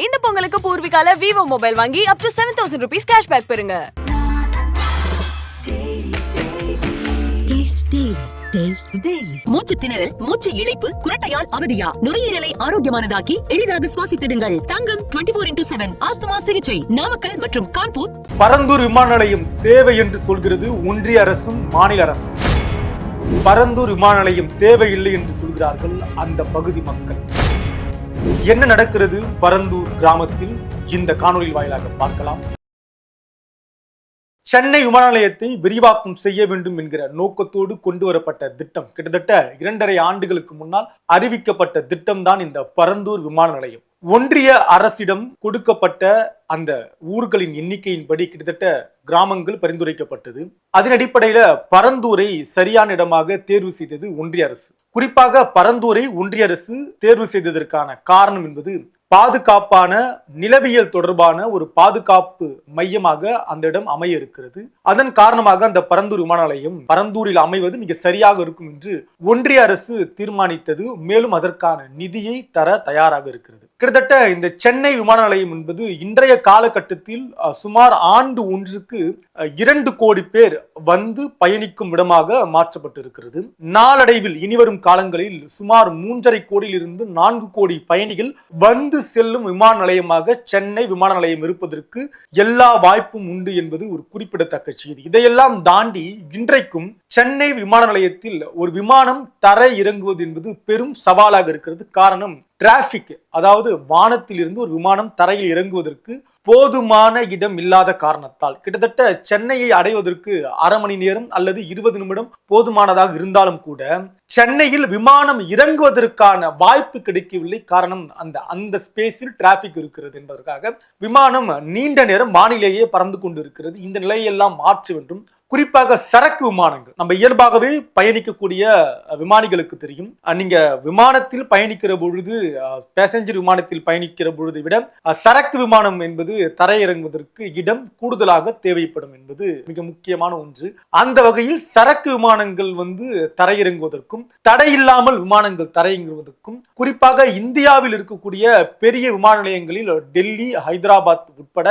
இந்த பொங்கலுக்கு பூர்விகால Vivo mobile வாங்கி up to seven thousand rupees cashback பெறுங்க. மூச்சு திணறல் மூச்சு இழைப்பு குரட்டையால் அவதியா? நுரையீரலை ஆரோக்கியமானதாக்கி எளிதாக சுவாசித்திடுங்கள். Thangam twenty four into seven asthma சிகிச்சை நாமக்கல் மற்றும் கான்பூர். பரந்தூர் விமான நிலையம் தேவை என்று சொல்கிறது ஒன்றிய அரசும் மாநில அரசும். பரந்தூர் விமான நிலையம் தேவையில்லை என்று சொல்கிறார்கள் அந்த பகுதி மக்கள். என்ன நடக்கிறது பரந்தூர் கிராமத்தில்? இந்த காணொலி வாயிலாக பார்க்கலாம். சென்னை விமான நிலையத்தை விரிவாக்கம் செய்ய வேண்டும் என்கிற நோக்கத்தோடு கொண்டு வரப்பட்ட திட்டம் கிட்டத்தட்ட இரண்டரை ஆண்டுகளுக்கு முன்னால் அறிவிக்கப்பட்ட திட்டம்தான் இந்த பரந்தூர் விமான நிலையம். ஒன்றிய அரசிடம் கொடுக்கப்பட்ட அந்த ஊர்களின் எண்ணிக்கையின்படி கிட்டத்தட்ட கிராமங்கள் பரிந்துரைக்கப்பட்டது. அதன் அடிப்படையில பரந்தூரை சரியான இடமாக தேர்வு செய்தது ஒன்றிய அரசு. குறிப்பாக பரந்தூரை ஒன்றிய அரசு தேர்வு செய்ததற்கான காரணம் என்பது பாதுகாப்பான நிலவியல் தொடர்பான ஒரு பாதுகாப்பு மையமாக அந்த இடம் அமைய இருக்கிறது. அதன் காரணமாக அந்த பரந்தூர் விமான நிலையம் பரந்தூரில் அமைவது மிக சரியாக இருக்கும் என்று ஒன்றிய அரசு தீர்மானித்தது. மேலும் அதற்கான நிதியை தர தயாராக இருக்கிறது. கிட்டத்தட்ட இந்த சென்னை விமான நிலையம் என்பது இன்றைய காலகட்டத்தில் சுமார் ஆண்டு ஒன்றுக்கு இரண்டு கோடி பேர் வந்து பயணிக்கும் இடமாக மாற்றப்பட்டு இருக்கிறது நாளடைவில் இனிவரும் காலங்களில் சுமார் மூன்றரை கோடியிலிருந்து நான்கு கோடி பயணிகள் வந்து செல்லும் விமான நிலையமாக சென்னை விமான நிலையம் இருப்பதற்கு எல்லா வாய்ப்பும் உண்டு என்பது ஒரு குறிப்பிடத்தக்க செய்தி. இதையெல்லாம் தாண்டி இன்றைக்கும் சென்னை விமான நிலையத்தில் ஒரு விமானம் தரை இறங்குவது என்பது பெரும் சவாலாக இருக்கிறது. காரணம் டிராபிக் அதாவது வானத்தில் இருந்து ஒரு விமானம் தரையில் இறங்குவதற்கு போதுமான இடம் இல்லாத காரணத்தால். கிட்டத்தட்ட சென்னையை அடைவதற்கு அரை மணி நேரம் அல்லது இருபது நிமிடம் போதுமானதாக இருந்தாலும் கூட சென்னையில் விமானம் இறங்குவதற்கான வாய்ப்பு கிடைக்கவில்லை. காரணம் அந்த அந்த ஸ்பேஸில் டிராபிக் இருக்கிறது என்பதற்காக விமானம் நீண்ட நேரம் வானிலேயே பறந்து கொண்டு இருக்கிறது இந்த நிலையெல்லாம் மாற்ற வேண்டும் குறிப்பாக சரக்கு விமானங்கள். நம்ம இயல்பாகவே பயணிக்கக்கூடிய விமானிகளுக்கு தெரியும். நீங்க விமானத்தில் பயணிக்கிற பொழுது பேசஞ்சர் விமானத்தில் பயணிக்கிற பொழுது விட சரக்கு விமானம் என்பது தரையிறங்குவதற்கு இடம் கூடுதலாக தேவைப்படும் என்பது மிக முக்கியமான ஒன்று. அந்த வகையில் சரக்கு விமானங்கள் வந்து தரையிறங்குவதற்கும் தடையில்லாமல் விமானங்கள் தரையிறங்குவதற்கும் குறிப்பாக இந்தியாவில் இருக்கக்கூடிய பெரிய விமான நிலையங்களில் டெல்லி ஹைதராபாத் உட்பட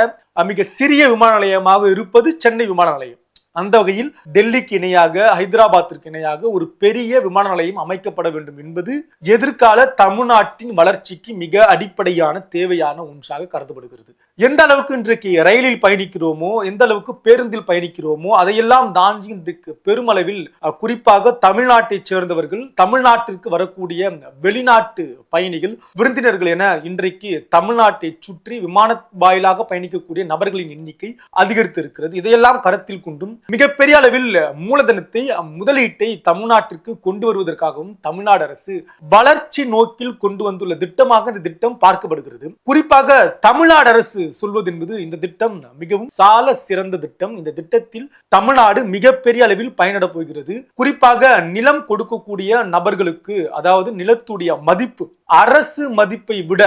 மிக சிறிய விமான நிலையமாக இருப்பது சென்னை விமான நிலையம். அந்த வகையில் டெல்லிக்கு இணையாக ஹைதராபாத்திற்கு இணையாக ஒரு பெரிய விமான நிலையம் அமைக்கப்பட வேண்டும் என்பது எதிர்கால தமிழ்நாட்டின் வளர்ச்சிக்கு மிக அடிப்படையான தேவையான ஒன்றாக கருதப்படுகிறது. எந்த அளவுக்கு இன்றைக்கு ரயிலில் பயணிக்கிறோமோ எந்த அளவுக்கு பேருந்தில் பயணிக்கிறோமோ அதையெல்லாம் தாண்டி இன்றைக்கு பெருமளவில் குறிப்பாக தமிழ்நாட்டைச் சேர்ந்தவர்கள் தமிழ்நாட்டிற்கு வரக்கூடிய வெளிநாட்டு பயணிகள் விருந்தினர்கள் என இன்றைக்கு தமிழ்நாட்டை சுற்றி விமான வாயிலாக பயணிக்கக்கூடிய நபர்களின் எண்ணிக்கை அதிகரித்து இருக்கிறது இதையெல்லாம் கருத்தில் கொண்டும் மிகப்பெரிய அளவில் மூலதனத்தை முதலீட்டை தமிழ்நாட்டிற்கு கொண்டு வருவதற்காகவும் தமிழ்நாடு அரசு வளர்ச்சி நோக்கில் கொண்டு வந்துள்ள திட்டமாக இந்த திட்டம் பார்க்கப்படுகிறது. குறிப்பாக தமிழ்நாடு அரசு சொல்வது என்பது இந்த திட்டம் மிகவும் சால சிறந்த திட்டம். இந்த திட்டத்தில் தமிழ்நாடு மிகப்பெரிய அளவில் பயனிட போகிறது. குறிப்பாக நிலம் கொடுக்கக்கூடிய நபர்களுக்கு அதாவது நிலத்துடைய மதிப்பு அரசு மதிப்பை விட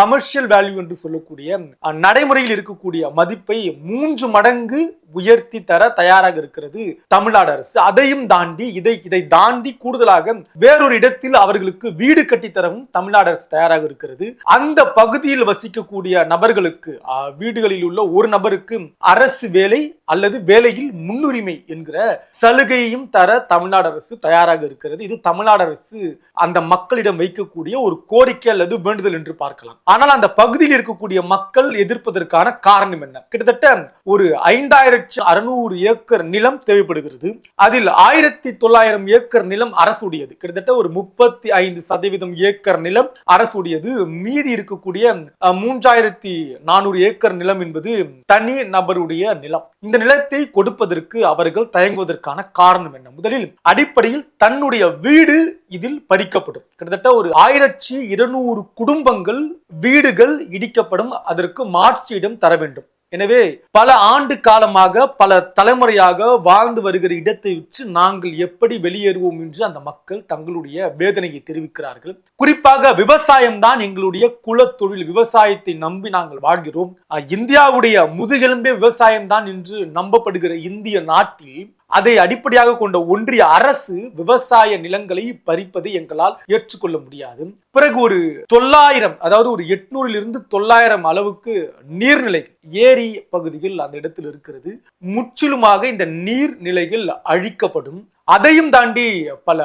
கமர்ஷியல் வேல்யூ என்று சொல்லக்கூடிய நடைமுறையில் இருக்கக்கூடிய மதிப்பை மூன்று மடங்கு உயர்த்தி தர தயாராக இருக்கிறது தமிழ்நாடு அரசு. அதையும் தாண்டி இதை இதை தாண்டி கூடுதலாக வேறொரு இடத்தில் அவர்களுக்கு வீடு கட்டித்தரவும் தமிழ்நாடு அரசு தயாராக இருக்கிறது. அந்த பகுதியில் வசிக்கக்கூடிய நபர்களுக்கு வீடுகளில் உள்ள ஒரு நபருக்கு அரசு வேலை அல்லது வேலையில் முன்னுரிமை என்கிற சலுகையையும் தர தமிழ்நாடு அரசு தயாராக இருக்கிறது. இது தமிழ்நாடு அரசு அந்த மக்களிடம் வைக்கக்கூடிய ஒரு கோரிக்கை அல்லது வேண்டுதல் என்று பார்க்கலாம். ஆனால் அந்த பகுதியில் இருக்கக்கூடிய மக்கள் எதிர்ப்பதற்கான காரணம் என்ன? கிட்டத்தட்ட ஒரு ஐந்தாயிரத்து அறுநூறு ஏக்கர் நிலம் தேவைப்படுகிறது. அதில் ஆயிரத்தி தொள்ளாயிரம் ஏக்கர் நிலம் அரசுடையது. கிட்டத்தட்ட ஒரு முப்பத்தி ஐந்து சதவீதம் ஏக்கர் நிலம் அரசுடையது. மீதி இருக்கக்கூடிய மூன்றாயிரத்தி நானூறு ஏக்கர் நிலம் என்பது தனி நபருடைய நிலம். இந்த நிலத்தை கொடுப்பதற்கு அவர்கள் தயங்குவதற்கான காரணம் என்ன? முதலில் அடிப்படையில் தன்னுடைய வீடு இதில் பறிக்கப்படும். கிட்டத்தட்ட ஒரு ஆயிரத்தி இருநூறு குடும்பங்கள் வீடுகள் இடிக்கப்படும் அதற்கு மாற்று தர வேண்டும். எனவே பல ஆண்டு காலமாக பல தலைமுறையாக வாழ்ந்து வருகிற இடத்தை வச்சு நாங்கள் எப்படி வெளியேறுவோம் என்று அந்த மக்கள் தங்களுடைய வேதனையை தெரிவிக்கிறார்கள். குறிப்பாக விவசாயம் தான் எங்களுடைய குலத்தொழில் விவசாயத்தை நம்பி நாங்கள் வாழ்கிறோம். இந்தியாவுடைய முதுகெலும்பே விவசாயம் தான் என்று நம்பப்படுகிற இந்திய நாட்டில் அதை அடிப்படையாக கொண்ட ஒன்றிய அரசு விவசாய நிலங்களை பறிப்பதை எங்களால் ஏற்றுக்கொள்ள முடியாது. பிறகு ஒரு தொள்ளாயிரம் அதாவது ஒரு எட்நூறிலிருந்து தொள்ளாயிரம் அளவுக்கு நீர்நிலைகள் ஏரி பகுதிகள் அந்த இடத்தில் இருக்கிறது. முற்றிலுமாக இந்த நீர்நிலைகள் அழிக்கப்படும். அதையும் தாண்டி பல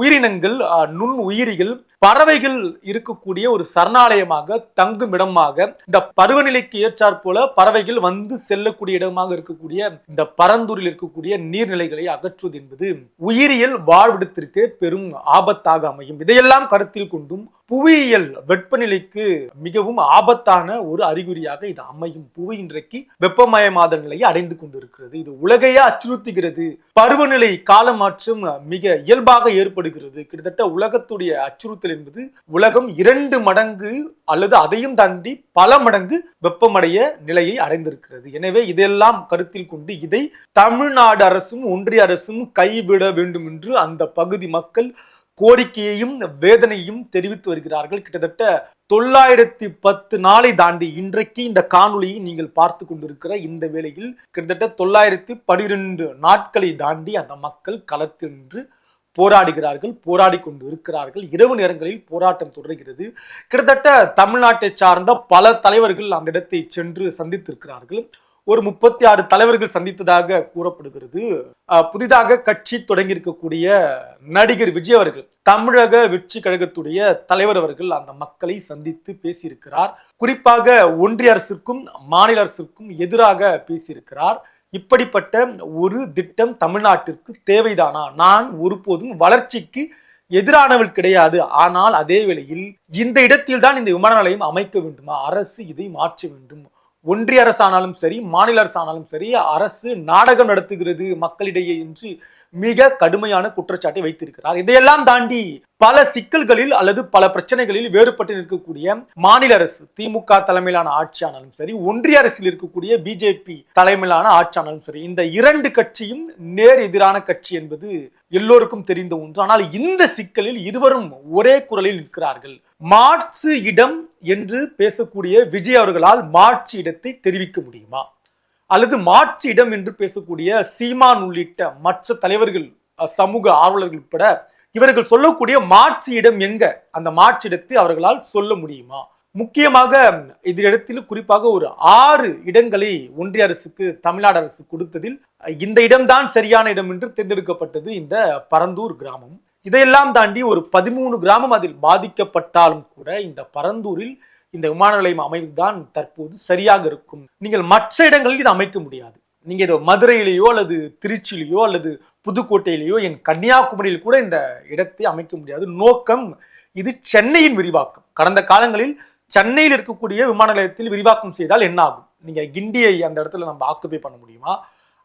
உயிரினங்கள் நுண் உயிரிகள் பறவைகள் இருக்கக்கூடிய ஒரு சரணாலயமாக தங்கும் இடமாக இந்த பருவநிலைக்கு ஏற்றாற் போல பறவைகள் வந்து செல்லக்கூடிய இடமாக இருக்கக்கூடிய இந்த பரந்தூரில் இருக்கக்கூடிய நீர்நிலைகளை அகற்றுவது என்பது உயிரியல் வாழ்விடத்திற்கு பெரும் ஆபத்தாக அமையும். இதையெல்லாம் கருத்தில் கொண்டும் புவியியல் வெப்பநிலைக்கு மிகவும் ஆபத்தான ஒரு அறிகுறியாக இது அமையும். புவி இன்றைக்கு வெப்பமயமாதல் நிலையை அடைந்து கொண்டிருக்கிறது. இது உலகையே அச்சுறுத்துகிறது. பருவநிலை காலம் காலமாற்றம் மிக இயல்பாக ஏற்படுகிறது. கிட்டத்தட்ட உலகத்துடைய அச்சுறுத்தல் என்பது உலகம் இரண்டு மடங்கு அல்லது அதையும் தாண்டி பல மடங்கு வெப்பமடைய நிலையை அடைந்திருக்கிறது. எனவே இதெல்லாம் கருத்தில் கொண்டு இதை தமிழ்நாடு அரசும் ஒன்றிய அரசும் கைவிட வேண்டும் என்று அந்த பகுதி மக்கள் கோரிக்கையையும் வேதனையும் தெரிவித்து வருகிறார்கள். கிட்டத்தட்ட தொள்ளாயிரத்தி பத்து நாளை தாண்டி இன்றைக்கு இந்த காணொலியை நீங்கள் பார்த்து கொண்டிருக்கிற இந்த வேளையில் கிட்டத்தட்ட தொள்ளாயிரத்தி பனிரெண்டு நாட்களை தாண்டி அந்த மக்கள் களத்தில் நின்று போராடுகிறார்கள் போராடி கொண்டு இருக்கிறார்கள் இரவு நேரங்களில் போராட்டம் தொடர்கிறது. கிட்டத்தட்ட தமிழ்நாட்டை சார்ந்த பல தலைவர்கள் அந்த இடத்தை சென்று சந்தித்திருக்கிறார்கள். ஒரு முப்பத்தி ஆறு தலைவர்கள் சந்தித்ததாக கூறப்படுகிறது. புதிதாக கட்சி தொடங்கி இருக்கக்கூடிய நடிகர் விஜய் அவர்கள் தமிழக வெற்றி கழகத்துடைய தலைவர் அவர்கள் அந்த மக்களை சந்தித்து பேசியிருக்கிறார். குறிப்பாக ஒன்றிய அரசுக்கும் மாநில அரசுக்கும் எதிராக பேசியிருக்கிறார். இப்படிப்பட்ட ஒரு திட்டம் தமிழ்நாட்டிற்கு தேவைதானா? நான் ஒருபோதும் வளர்ச்சிக்கு எதிரானவள் கிடையாது. ஆனால் அதே வேளையில் இந்த இடத்தில் தான் இந்த விமான நிலையம் அமைக்க வேண்டுமா? அரசு இதை மாற்ற வேண்டும். ஒன்றிய அரசானாலும் சரி மாநில அரசானாலும் சரி அரசு நாடகம் நடத்துகிறது மக்களிடையே என்று மிக கடுமையான குற்றச்சாட்டை வைத்திருக்கிறார். இதையெல்லாம் தாண்டி பல சிக்கல்களில் அல்லது பல பிரச்சனைகளில் வேறுபட்டு நிற்கக்கூடிய மாநில அரசு திமுக தலைமையிலான ஆட்சியானாலும் சரி ஒன்றிய அரசில் இருக்கக்கூடிய பிஜேபி தலைமையிலான ஆட்சியானாலும் சரி இந்த இரண்டு கட்சியும் நேர் எதிரான கட்சி என்பது எல்லோருக்கும் தெரிந்த ஒன்று. ஆனால் இந்த சிக்கலில் இருவரும் ஒரே குரலில் நிற்கிறார்கள். மாற்று இடம் என்று பேசக்கூடிய விஜய் அவர்களால் மாற்று இடத்தை தெரிவிக்க முடியுமா? அல்லது மாற்று இடம் என்று பேசக்கூடிய சீமான் உள்ளிட்ட மற்ற தலைவர்கள் சமூக ஆர்வலர்கள் உட்பட இவர்கள் சொல்லக்கூடிய மாற்று இடம் எங்க? அந்த மாற்று இடத்தை அவர்களால் சொல்ல முடியுமா? முக்கியமாக இதிடத்தில் குறிப்பாக ஒரு ஆறு இடங்களை ஒன்றிய அரசுக்கு தமிழ்நாடு அரசு கொடுத்ததில் இந்த இடம்தான் சரியான இடம் என்று தேர்ந்தெடுக்கப்பட்டது இந்த பரந்தூர் கிராமம். இதையெல்லாம் தாண்டி ஒரு பதிமூணு கிராமம் அதில் பாதிக்கப்பட்டாலும் கூட இந்த பரந்தூரில் இந்த விமான நிலையம் அமைவதுதான் தற்போது சரியாக இருக்கும். நீங்கள் மற்ற இடங்களில் இது அமைக்க முடியாது. நீங்க இதோ மதுரையிலேயோ அல்லது திருச்சியிலேயோ அல்லது புதுக்கோட்டையிலேயோ என் கன்னியாகுமரியில் கூட இந்த இடத்தை அமைக்க முடியாது. நோக்கம் இது சென்னையின் விரிவாக்கம். கடந்த காலங்களில் சென்னையில் இருக்கக்கூடிய விமான நிலையத்தில் விரிவாக்கம் செய்தால் என்ன ஆகும் நீங்க கிண்டியை அந்த இடத்துல நம்ம ஆக்குபை பண்ண முடியுமா?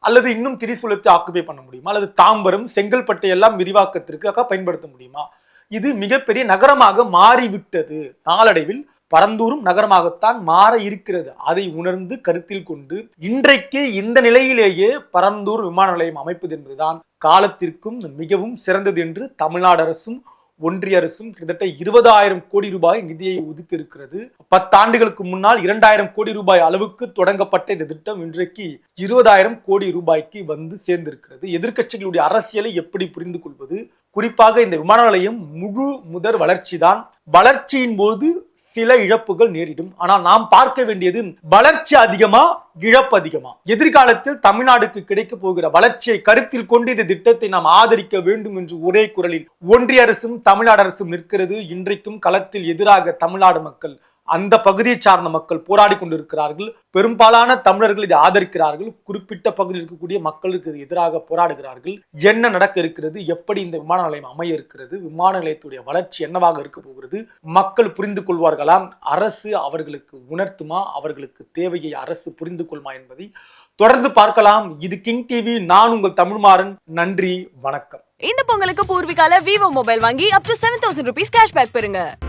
அல்லது இன்னும் திரிசூலத்தை ஆக்குபை பண்ண முடியுமா? அல்லது தாம்பரம் செங்கல்பட்டை எல்லாம் விரிவாக்கத்திற்காக பயன்படுத்த முடியுமா? இது மிகப்பெரிய நகரமாக மாறிவிட்டது. நாளடைவில் பரந்தூரும் நகரமாகத்தான் மாற இருக்கிறது. அதை உணர்ந்து கருத்தில் கொண்டு இன்றைக்கு இந்த நிலையிலேயே பரந்தூர் விமான நிலையம் அமைப்பது என்பதுதான் காலத்திற்கும் மிகவும் சிறந்தது என்று தமிழ்நாடு அரசும் ஒன்றிய அரசும் கிட்டத்தட்ட இருபதாயிரம் கோடி ரூபாய் நிதியை ஒதுக்கி இருக்கிறது பத்தாண்டுகளுக்கு முன்னால் இரண்டாயிரம் கோடி ரூபாய் அளவுக்கு தொடங்கப்பட்ட இந்த திட்டம் இன்றைக்கு இருபதாயிரம் கோடி ரூபாய்க்கு வந்து சேர்ந்திருக்கிறது. எதிர்கட்சிகளுடைய அரசியலை எப்படி புரிந்து கொள்வது குறிப்பாக இந்த விமான நிலையம் முழு முதற் வளர்ச்சிதான். வளர்ச்சியின் போது சில இழப்புகள் நேரிடும். ஆனால் நாம் பார்க்க வேண்டியது வளர்ச்சி அதிகமா இழப்பு அதிகமா? எதிர்காலத்தில் தமிழ்நாடுக்கு கிடைக்க போகிற வளர்ச்சியை கருத்தில் கொண்டு இந்த திட்டத்தை நாம் ஆதரிக்க வேண்டும் என்று ஒரே குரலில் ஒன்றிய அரசும் தமிழ்நாடு அரசும் நிற்கிறது. இன்றைக்கும் களத்தில் எதிராக தமிழ்நாடு மக்கள் அந்த பகுதியை சார்ந்த மக்கள் போராடி கொண்டிருக்கிறார்கள். பெரும்பாலான தமிழர்கள் இதை ஆதரிக்கிறார்கள். குறிப்பிட்ட பகுதியில் இருக்கக்கூடிய மக்களுக்கு இது எதிராக போராடுகிறார்கள். என்ன நடக்க இருக்கிறது? எப்படி இந்த விமான நிலையம் அமைய இருக்கிறது? விமான நிலையத்துடைய வளர்ச்சி என்னவாக இருக்க போகிறது? மக்கள் புரிந்து கொள்வார்களா? அரசு அவர்களுக்கு உணர்த்துமா? அவர்களுக்கு தேவையை அரசு புரிந்து கொள்மா என்பதை தொடர்ந்து பார்க்கலாம். இது கிங் டிவி. நான் உங்கள் தமிழ்மாறன். நன்றி. வணக்கம். இந்த பொங்கலுக்கு பூர்விகால விவோ மொபைல் வாங்கி up to seven thousand rupees cashback பெறுங்க.